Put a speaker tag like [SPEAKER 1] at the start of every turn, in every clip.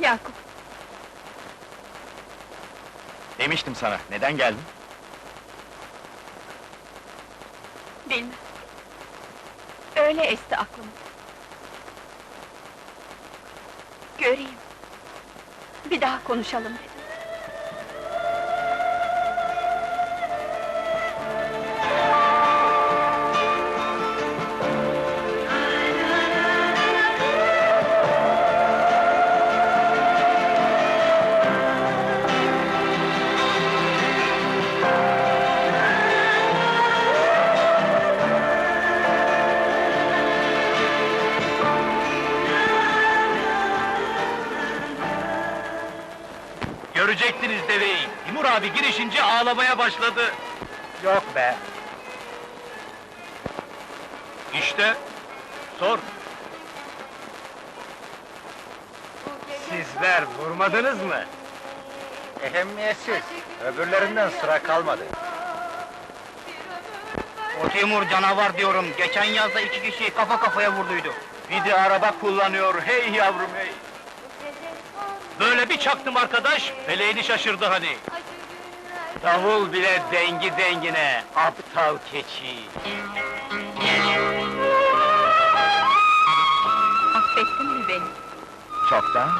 [SPEAKER 1] Yakup,
[SPEAKER 2] Demiştim sana, neden geldin?
[SPEAKER 1] bilmem. Öyle esti aklım. Göreyim. Bir daha konuşalım dedim.
[SPEAKER 3] Görecektiniz deveyi. Timur abi girişince ağlamaya başladı.
[SPEAKER 2] Yok be!
[SPEAKER 3] İşte, sor.
[SPEAKER 2] Sizler vurmadınız mı? Ehemmiyetsiz, öbürlerinden sıra kalmadı.
[SPEAKER 3] O Timur canavar diyorum. Geçen yazda iki kişiyi kafa kafaya vurduydu.
[SPEAKER 2] Bir de araba kullanıyor, hey yavrum hey!
[SPEAKER 3] Böyle bir çaktım arkadaş, feleğini şaşırdı hani.
[SPEAKER 2] Davul bile dengi dengine, aptal keçi!
[SPEAKER 1] Affettin mi beni?
[SPEAKER 2] Çoktan?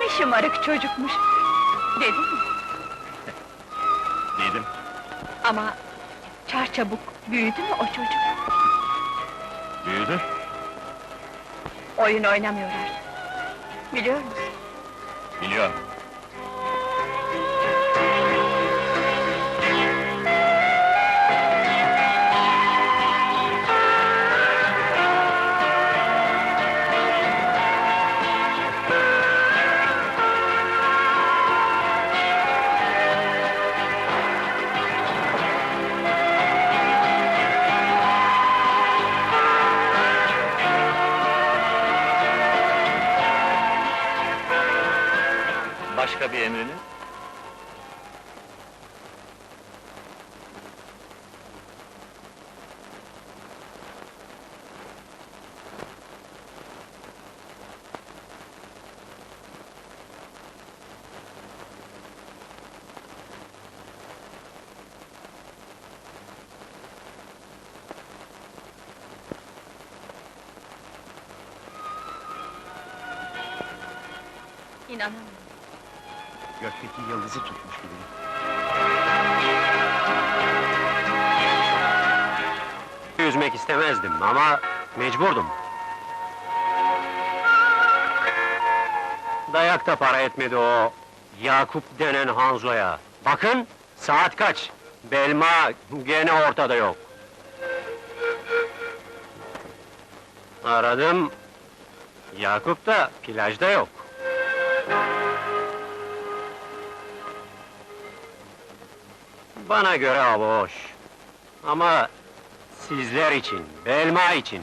[SPEAKER 1] Ne şımarık çocukmuş. Dedin mi?
[SPEAKER 2] Dedim.
[SPEAKER 1] Ama çarçabuk büyüdü mü o çocuk?
[SPEAKER 2] Büyüdü.
[SPEAKER 1] Oyun oynamıyor artık. Biliyor musun?
[SPEAKER 2] Biliyorum. Başka bir emriniz?
[SPEAKER 1] İnanamıyorum.
[SPEAKER 2] Gökteki yıldızı tutmuş gibi.
[SPEAKER 4] Üzmek istemezdim ama mecburdum. Dayak da para etmedi o Yakup denen Hanzo'ya. Bakın saat kaç? Belma gene ortada yok. Aradım. Yakup da plajda yok. Bana göre hava hoş. Ama Sizler için, Belma için.